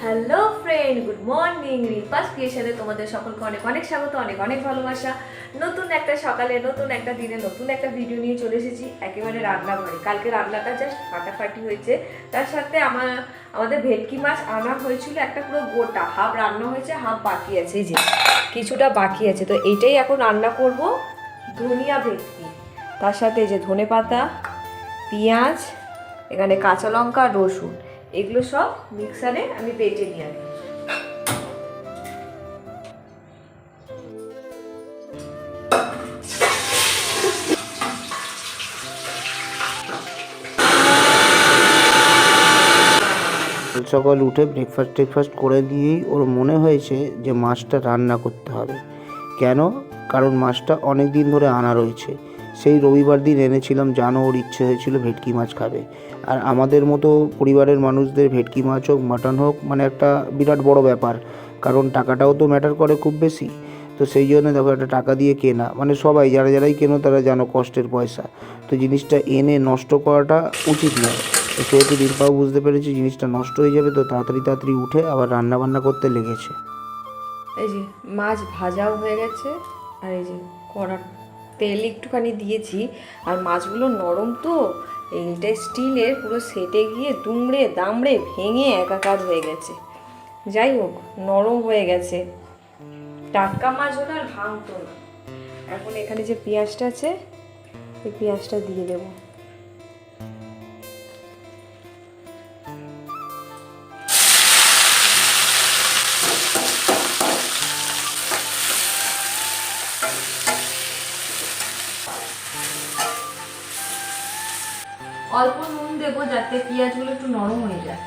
Hello friend good morning রিপাস ক্রিয়েশনে তোমাদের সকলকে অনেক অনেক স্বাগত, অনেক অনেক ভালোবাসা। নতুন একটা সকালে, নতুন একটা দিনে, নতুন একটা ভিডিও নিয়ে চলে এসেছি। একেবারে রান্না রান্নাঘরে। কালকে রান্নাটা জাস্ট ফাটাফাটি হয়েছে। তার সাথে আমার, আমাদের ভেটকি মাছ আনা হয়েছিল। একটা পুরো গোটা হাফ রান্না হয়েছে, হাফ বাকি আছে যে। কিছুটা বাকি আছে। তো এইটাই এখন রান্না করব। ধনিয়া ভেটকি। তার সাথে যে ধনে পাতা পেঁয়াজ, এখানে কাঁচা লঙ্কা, রসুন। এগুলো সব মিক্সারে আমি বেটে নিয়ে আসি সকাল উঠে ব্রেকফাস্ট টেকফাস্ট করে দিয়েই ওর মনে হয়েছে যে মাছটা রান্না করতে হবে। কেন? কারণ মাছটা অনেক দিন ধরে আনা রয়েছে। সেই রবিবার দিন এনেছিলাম, জানো ওর ইচ্ছে হয়েছিল ভেটকি মাছ খাবে। আর আমাদের মতো পরিবারের মানুষদের ভেটকি মাছ হোক, মাটন হোক মানে একটা বিরাট বড় ব্যাপার। কারণ টাকাটাও তো ম্যাটার করে খুব বেশি। তো সেই জন্য দেখো একটা টাকা দিয়ে কেনা। মানে সবাই, যারা যারাই কেনো তারা জানো কষ্টের পয়সা। তো জিনিসটা এনে নষ্ট করাটা উচিত নয়। সেহেতু দীর্ঘাও বুঝতে পেরেছি জিনিসটা নষ্ট হয়ে যাবে, তো তাড়াতাড়ি তাড়াতাড়ি উঠে আবার রান্না বান্না করতে লেগেছে। এই যে, মাছ ভাজাও হয়ে গেছে, আর এই যে কড়া তেল একটুখানি দিয়েছি, আর মাছগুলো নরম তো এইটা স্টিলের পুরো সেটে গিয়ে দুমড়ে দামড়ে ভেঙে একাকার হয়ে গেছে। যাই হোক, নরম হয়ে গেছে। টাটকা মাছ হলে আর ভাঙতো না। এখন এখানে যে পেঁয়াজটা আছে, এই পেঁয়াজটা দিয়ে দেবো। অল্প নুন দেবো যাতে পেঁয়াজগুলো একটু নরম হয়ে যায়।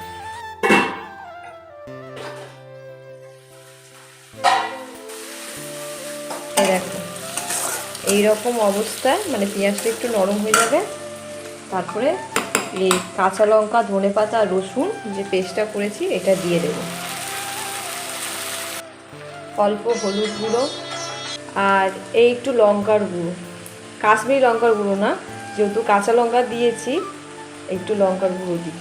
এইরকম অবস্থায় মানে পেঁয়াজটা একটু নরম হয়ে যাবে। তারপরে এই কাঁচা লঙ্কা, ধনে পাতা, রসুন যে পেস্টটা করেছি, এটা দিয়ে দেবো। অল্প হলুদ গুঁড়ো আর এই একটু লঙ্কার গুঁড়ো। কাশ্মীরি লঙ্কার গুঁড়ো না, যেহেতু কাঁচা লঙ্কা দিয়েছি একটু লঙ্কার গুঁড়ো দিই।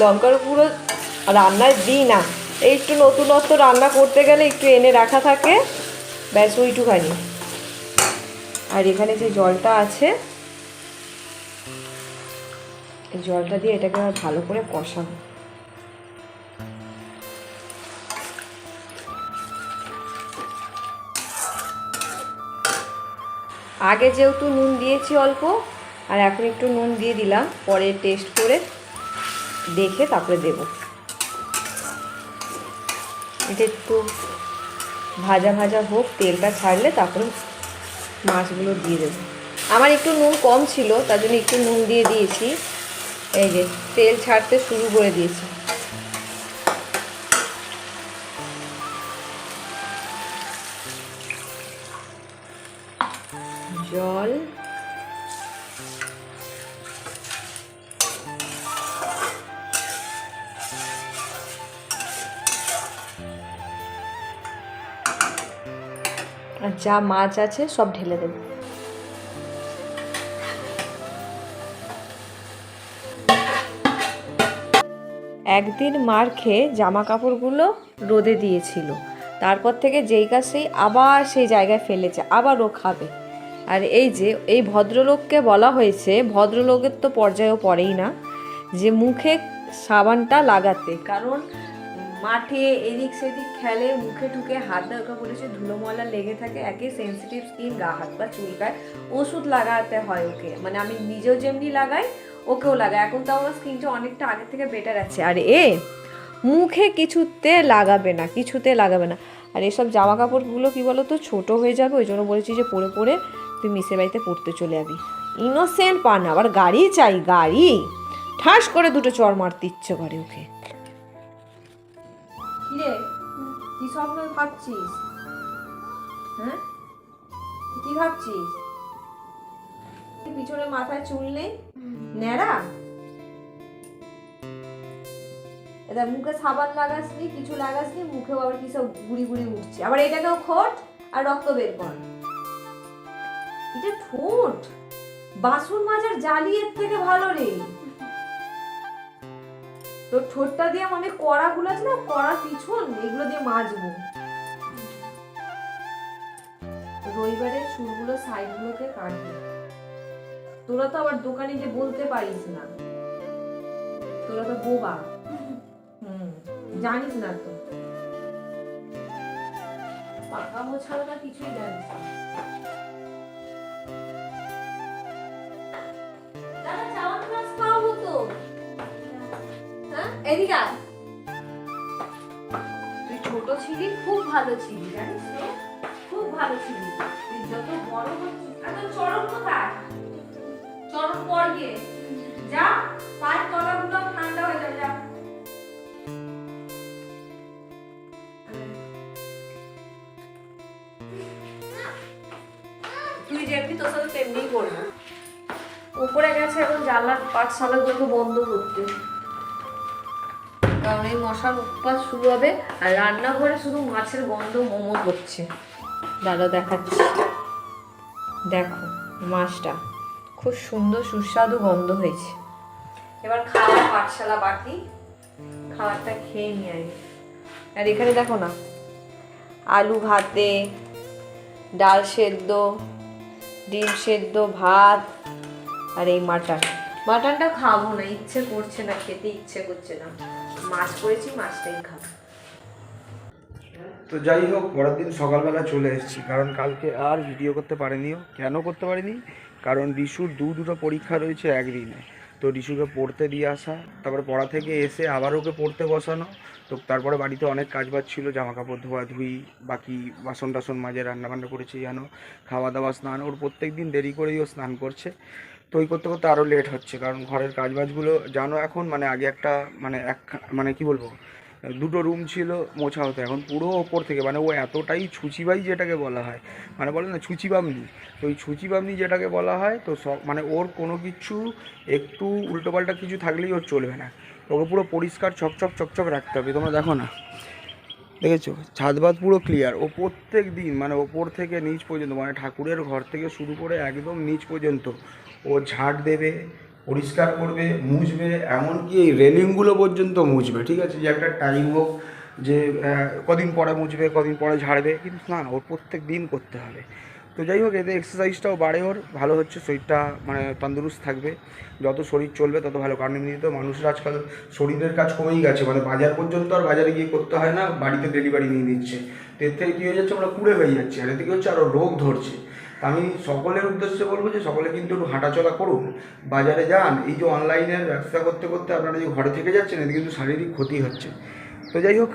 লঙ্কার গুঁড়ো রান্নায় দিই না। এই একটু নতুনত্ব রান্না করতে গেলে একটু এনে রাখা থাকে, ব্যাস ওইটুখানি। আর এখানে যে জলটা আছে, এই জলটা দিয়ে এটাকে আবার ভালো করে কষাবো। আগে যেহেতু নুন দিয়েছি অল্প আর এখন একটু নুন দিয়ে দিলাম, পরে টেস্ট করে দেখে তারপরে দেব। এটা একটু ভাজা ভাজা হোক, তেলটা ছাড়লে তারপরে মাছগুলো দিয়ে দেবো। আমার একটু নুন কম ছিল, তার জন্য একটু নুন দিয়ে দিয়েছি। এই যে, তেল ছাড়তে শুরু করে দিয়েছি। জল যা মাছ আছে সব ঢেলে দেবো। একদিন মার খেয়ে জামা কাপড়গুলো রোদে দিয়েছিল। তারপর থেকে যেই কাজ সেই আবার সেই জায়গায় ফেলেছে, আবার ও খাবে। আর এই যে, এই ভদ্রলোককে বলা হয়েছে, ভদ্রলোকের তো পর্যায়েও পড়েই না, যে মুখে সাবানটা লাগাতে। কারণ মাঠে এদিক সেদিক খেলে মুখে ঠুকে হাত দরকার বলেছে, ধুলো ময়লা লেগে থাকে, একে সেন্সিটিভ স্কিন গা হাত পা চুলকায়, ওষুধ লাগাতে হয় ওকে। মানে আমি নিজেও যেমনি লাগাই, ওকেও লাগাই। এখন তো আমার স্কিনটা অনেকটা আগের থেকে বেটার আছে। আর এ, মুখে কিছুতে লাগাবে না, কিছুতে লাগাবে না। আর এসব জামা কাপড়গুলো কি বলো তো ছোটো হয়ে যাবে, ওই জন্য বলেছি যে পরে পরে তুই মিসে বাড়িতে পড়তে চলে যাবি। ইনোসেন্ট পান, আবার গাড়ি চাই, গাড়ি। ঠাস করে দুটো চর মারতে ইচ্ছে করে ওকে। কিরে? কি স্বপ্ন ভাবছিস? হ্যাঁ? কি ভাবছিস? পিছনে মাথায় চুল নেই? ন্যাড়া? এটা মুখে সাবান লাগাসনি, কিছু লাগাসনি, মুখেও আবার কি সব গুড়ি গুড়ি উঠছে। আবার এটাকেও খোট আর রক্ত বের কর। এটা ঠোঁট। বাসন মাজার জালিয়ের থেকে ভালো রে। তোর ঠোঁটটা দিয়ে আমি কড়াগুলো আছে না, কড়া পিছন, এগুলো দিয়ে মাজবো। রবিবারে চুলগুলো সাইডগুলোকে কাটবি। তোরা তো আবার দোকানে গিয়ে বলতে পারিস না। তোরা তো বোবা। হুম, জানিস না তো। পাকা মোছাড়া না কিছুই জানিস না। এদিকে। তুই ছোট ছিলি, খুব ভালো ছিলি, জানিস তো খুব ভালো ছিলি। তুই যত বড় হচ্ছিস, আর তোর চরণ কোথায়? চরণ পর গিয়ে। যা, পায়ের ঠান্ডা হয়ে যাবে, যা। তুই যেমনি তোর সাথে তেমনিই করব। উপরে গেছে, এখন জানলার পাঠশালাগুলোকে বন্ধ করতে। কারণ এই মশার উৎপাত শুরু হবে আর রান্নাঘরে শুধু মাছের গন্ধ মোমো হচ্ছে দাদা দেখাচ্ছি। দেখো, মাছটা। খুব সুন্দর সুস্বাদু গন্ধ হয়েছে। এবার খাওয়ার পাঠশালা বাকি। খাবারটা খেয়ে নিয়ে আগে। আর এখানে দেখো না, আলু ভাতে, ডাল সেদ্ধ, ডিম সেদ্ধ, ভাত আর এই মাটন। মাটনটা খাব না, ইচ্ছে করছে না, খেতে ইচ্ছে করছে না। মাছ করেছি, মাছটাই খাব। তো যাই হোক, পরের দিন সকালবেলা চলে এসেছি, কারণ কালকে আর ভিডিও করতে পারিনিও। কেন করতে পারিনি? কারণ রিশুর দু দুটো পরীক্ষা রয়েছে একদিনে। তো রিশুকে পড়তে দিয়ে আসা, তারপরে পড়া থেকে এসে আবার ওকে পড়তে বসানো। তো তারপরে বাড়িতে অনেক কাজ বাজ ছিল জামা কাপড় ধোয়া ধুই, বাকি বাসন টাসন মাঝে রান্নাবান্না করেছি জানো খাওয়া দাওয়া, স্নান, ওর প্রত্যেক দিন দেরি করেই ও স্নান করছে। তো ওই করতে করতে আরও লেট হচ্ছে, কারণ ঘরের কাজ বাজগুলো জানো এখন মানে আগে একটা মানে এক মানে কি বলব, দুটো রুম ছিল মোছা হতো, এখন পুরো ওপর থেকে মানে ও এতটাই ছুচিবাই যেটাকে বলা হয় মানে বলে না ছুচি বামনি তো ওই ছুচি বামনি যেটাকে বলা হয়, তো সব মানে ওর কোনো কিছু একটু উল্টোপাল্টা কিছু থাকলেই ওর চলবে না, ওকে পুরো পরিষ্কার চকচক চকচক রাখতে হবে, তোমরা দেখো না, দেখেছ, ছাদ বাদ পুরো ক্লিয়ার ও প্রত্যেক দিন মানে ওপর থেকে নিচ পর্যন্ত মানে ঠাকুরের ঘর থেকে শুরু করে একদম নিচ পর্যন্ত ও ঝাঁট দেবে, পরিষ্কার করবে, মুছবে, এমনকি এই রেলিংগুলো পর্যন্ত মুছবে, ঠিক আছে? যে একটা টাইম হোক যে কদিন পরে মুছবে, কদিন পরে ঝাড়বে, কিন্তু না ওর প্রত্যেক দিন করতে হবে। তো যাই হোক, এতে এক্সারসাইজটাও বাড়ে ওর, ভালো হচ্ছে, শরীরটা মানে তন্দুরুস্ত থাকবে, যত শরীর চলবে তত ভালো, কারণ এমনিতে মানুষের আজকাল শরীরের কাজ কমেই গেছে মানে বাজার পর্যন্ত আর বাজারে গিয়ে করতে হয় না, বাড়িতে ডেলিভারি নিয়ে নিচ্ছে। তো এর থেকে কী হয়ে যাচ্ছে, আমরা কুড়ে হয়ে যাচ্ছে, আর এতে কী হচ্ছে আরও রোগ ধরছে। তা আমি সকলের উদ্দেশ্যে বলব যে সকলে কিন্তু একটু হাঁটাচলা করুন, বাজারে যান, এই যে অনলাইনের ব্যবসা করতে করতে আপনারা যে ঘরে থেকে যাচ্ছেন, এতে কিন্তু শারীরিক ক্ষতি হচ্ছে। তো যাই হোক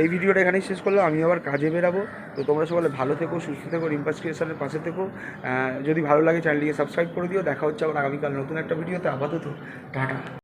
এই ভিডিওটা এখানেই শেষ করলাম, আমি আবার কাজে বেরাবো। তো তোমরা সকলে ভালো থেকো, সুস্থ থেকো, রিম্পাস ক্রিয়েশনের পাশে থেকো। যদি ভালো লাগে, চ্যানেলটিকে সাবস্ক্রাইব করে দিও। দেখা হচ্ছে আবার আগামীকাল নতুন একটা ভিডিওতে। আপাতত, টাটা।